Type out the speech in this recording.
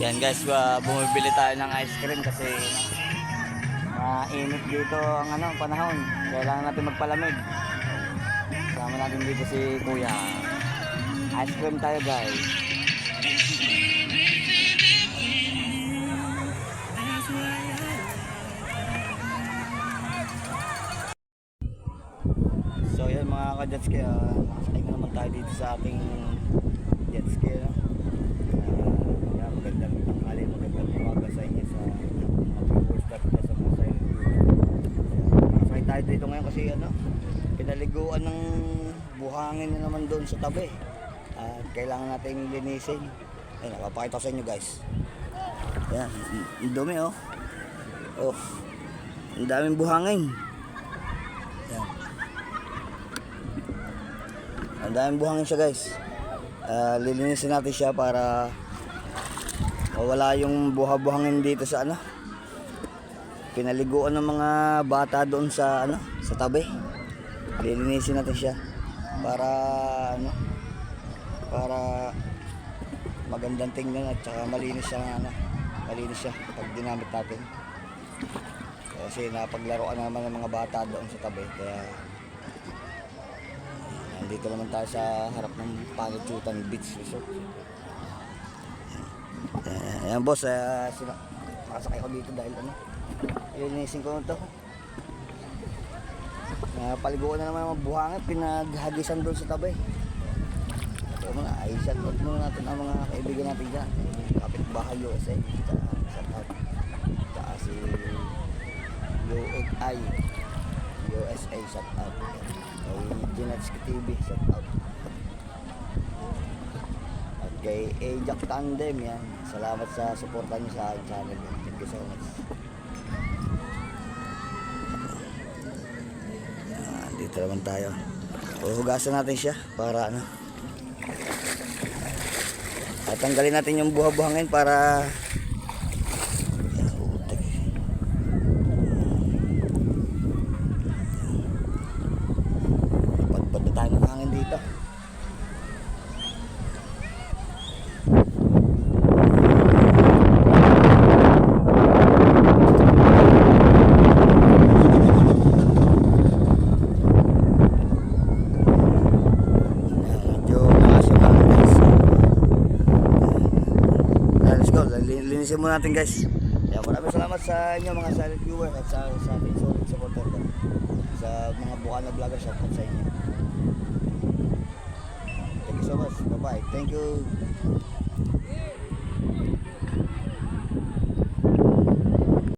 Yan guys, uh, bumibili tayo ng ice cream kasi mainit dito ang ano, panahon. Kailangan natin magpalamig. Kasama natin dito si Kuya. Ice cream tayo guys. So yan mga ka-jet ski, uh, nakasakay na naman tayo dito sa ating jet ski. No? Uh, yan, magandang tanghali, magandang umaga sa inyo sa mga viewers natin na sa mga silent viewers. Nakasakay tayo dito ngayon kasi ano, pinaliguan ng buhangin na naman doon sa tabi. At kailangan nating linisin. Ayun, napapakita sa inyo guys. Yan, ang dumi oh. Oh, ang daming buhangin. Yan. Ang daming buhangin siya guys. Ah, lilinisin natin siya para mawala yung buha-buhangin dito sa ano. Pinaliguan ng mga bata doon sa ano, sa tabi. Lilinisin natin siya para ano, para magandang tingnan at saka malinis siya ano, malinis siya pag ginamit natin. Kasi napaglaruan naman ng mga bata doon sa tabi kaya Nandito naman tayo sa harap ng Panachutan Beach Resort. Ayan boss, uh, sina makasakay ko dito dahil ano, ilinisin ko ito. Uh, paliguan na naman ang buhangin, pinaghagisan doon sa tabi. So mga ayusan out muna natin ang mga kaibigan natin dyan. Kapitbahay USA, tsaka sa out. Tsaka si USI, USA shout out. Kay Ginatski TV shout out. At kay Ajax Tandem yan. Salamat sa suporta niyo sa channel. Thank you so much. Dito naman tayo. Uhugasan natin siya para ano. At tanggalin natin yung buha-buhangin para Ayan, putik. Padpad na tayo ng hangin dito. linisin muna natin guys. Yan, maraming salamat sa inyo mga silent viewer at sa, sa ating solid supporter ko sa mga bukan na vlogger shop at sa inyo. Thank you so much. Bye bye thank you.